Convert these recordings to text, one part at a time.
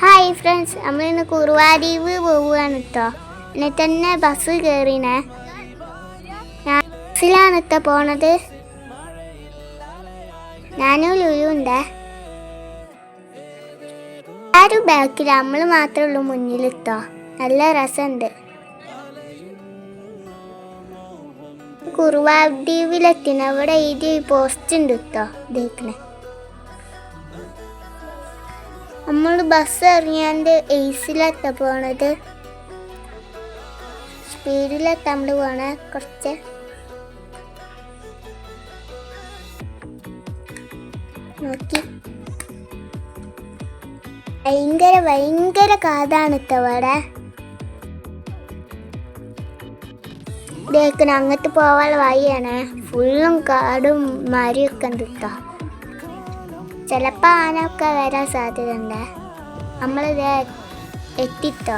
Hi friends നമ്മൾ ഇന്ന് കുറുവാദ്വീപ് പോവുകയാണ് കേട്ടോ എന്നെ തന്നെ ബസ് കയറിനെ ഞാൻ ബസ്സിലാണ് ഇത്ത പോണത്. ഞാനും ലുലുണ്ടേ ആരും ബാക്കിൽ നമ്മൾ മാത്രമേ ഉള്ളൂ മുന്നിലെത്തോ നല്ല രസമുണ്ട് കുറുവാദ്വീപിലെത്തിന് അവിടെ എഴുതി പോസ്റ്റ് ഉണ്ട് കേട്ടോ ഇതേക്കണേ. നമ്മൾ ബസ് ഇറങ്ങിയാണ്ട് എയ്സിലെത്താ പോണത്. സ്പീഡിലെത്താൻ നമ്മൾ പോണേ കുറച്ച്. നോക്കി. ഭയങ്കര ഭയങ്കര കാതാണ് ഇത്തവടെ ഇതേക്കണ അങ്ങോട്ട് പോവാനുള്ള വഴിയാണ്. ഫുള്ളും കാടും മരിയൊക്കെ ഉണ്ട് ട്ടോ. ചിലപ്പോൾ ആനൊക്കെ വരാൻ സാധ്യതയുണ്ട്. നമ്മളിത് എത്തിട്ടോ?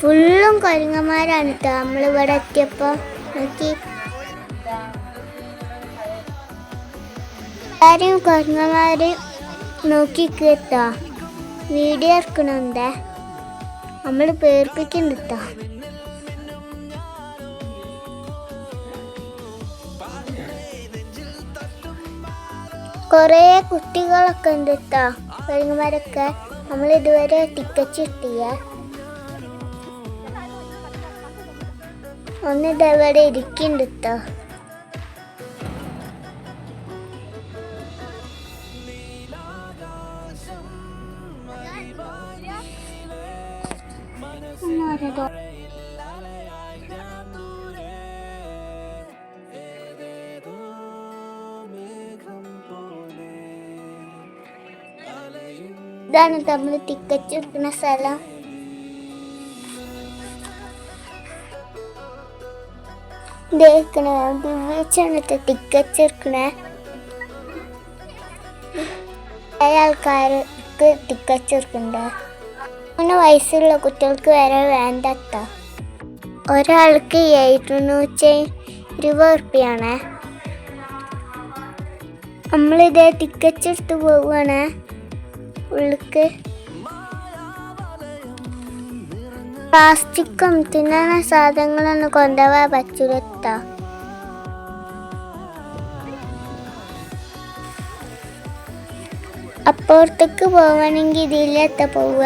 ഫുള്ളും കൊരങ്ങന്മാരാണ് കേട്ടോ നമ്മളിവിടെ എത്തിയപ്പോൾ നോക്കി. എല്ലാവരും കൊരങ്ങന്മാർ നോക്കി കേട്ടോ വീഡിയോ ഇറക്കണുണ്ട് നമ്മൾ പേർപ്പിക്കുന്നുണ്ട് കേട്ടോ കുറേ കുട്ടികളൊക്കെ ഉണ്ട് കേട്ടോ കൊരങ്ങന്മാരൊക്കെ നമ്മൾ ഇതുവരെ ടിക്കറ്റ് കിട്ടിയ. ഒന്ന് ഇതവിടെ ഇരിക്കുന്നുണ്ട് കേട്ടോ ഇതാണ് നമ്മൾ ടിക്കറ്റ് എടുക്കുന്ന സ്ഥലം. ടിക്കറ്റ് എടുക്കണേ ആൾക്കാർക്ക് ടിക്കറ്റ് എടുക്കണ്ട. മൂന്ന് വയസ്സുള്ള കുട്ടികൾക്ക് വരെ വേണ്ടത്ത ഒരാൾക്ക് എഴുന്നൂറ്റി ഇരുപത് ഉറുപ്പ്യാണ്. നമ്മളിത് ടിക്കറ്റ് എടുത്ത് പോവുകയാണ് ഉള്ളിക്ക്. പ്ലാസ്റ്റിക്കും തിന്നണ സാധനങ്ങളൊന്നും കൊണ്ടുപോകാൻ പച്ചുരത്ത അപ്പുറത്തേക്ക് പോവാണെങ്കിൽ ഇതിലെത്ത പോവുക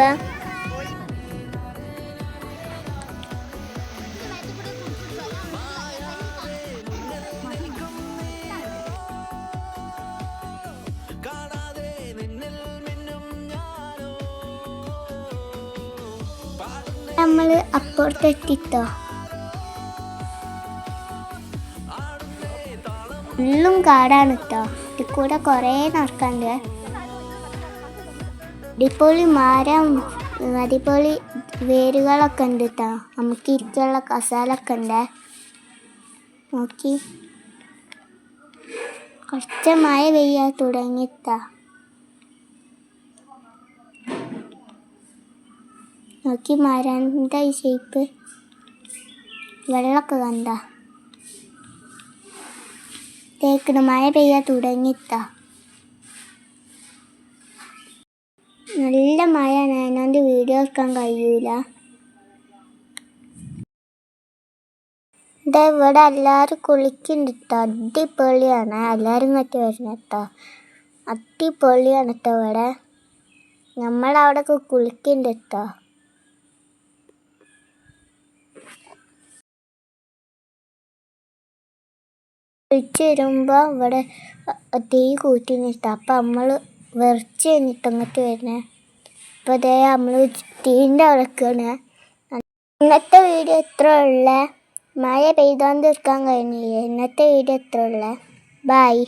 നമ്മൾ അപ്പുറത്തെത്തിട്ടോ? ഫുള്ളും കാടാണ് കേട്ടോ ഇതിൽ കൂടെ കുറേ നടക്കാണ്ട്. അടിപൊളി മരം അടിപൊളി വേരുകളൊക്കെ ഉണ്ട് കേട്ടോ നമുക്ക് ഇരിക്കാനുള്ള കസാലൊക്കെ ഉണ്ട്. നോക്കി. കുറച്ച് മഴ പെയ്യാൻ തുടങ്ങിത്താ നോക്കി മരണ്ട ഈ ഷേപ്പ് വെള്ളമൊക്കെ കണ്ട? തേക്കണ മഴ പെയ്യാൻ തുടങ്ങിത്താ. നല്ല മഴ ഞാനോണ്ട് വീഡിയോ എടുക്കാൻ കഴിയൂല. ഇതാ ഇവിടെ എല്ലാവരും കുളിക്കുന്നുണ്ട് അടിപൊളിയാണ്. എല്ലാവരും മറ്റു വരുന്നത് അടിപൊളിയാണ് കേട്ടോ ഇവിടെ. നമ്മളവിടെയൊക്കെ കുളിക്കുന്നുണ്ട് കുളിച്ച് വരുമ്പോൾ ഇവിടെ തീ കൂട്ടി നിർത്താം അപ്പം നമ്മൾ വെറിച്ച് കഴിഞ്ഞിട്ട് അങ്ങോട്ട് വരുന്നത് അപ്പോൾ അതേ നമ്മൾ തീന്റെ അവിടേക്കാണ്. ഇന്നത്തെ വീഡിയോ എത്ര ഉള്ള. മഴ പെയ്തോണ്ട് നിൽക്കാൻ കഴിഞ്ഞില്ല? ഇന്നത്തെ വീഡിയോ എത്ര ഉള്ള. ബായ്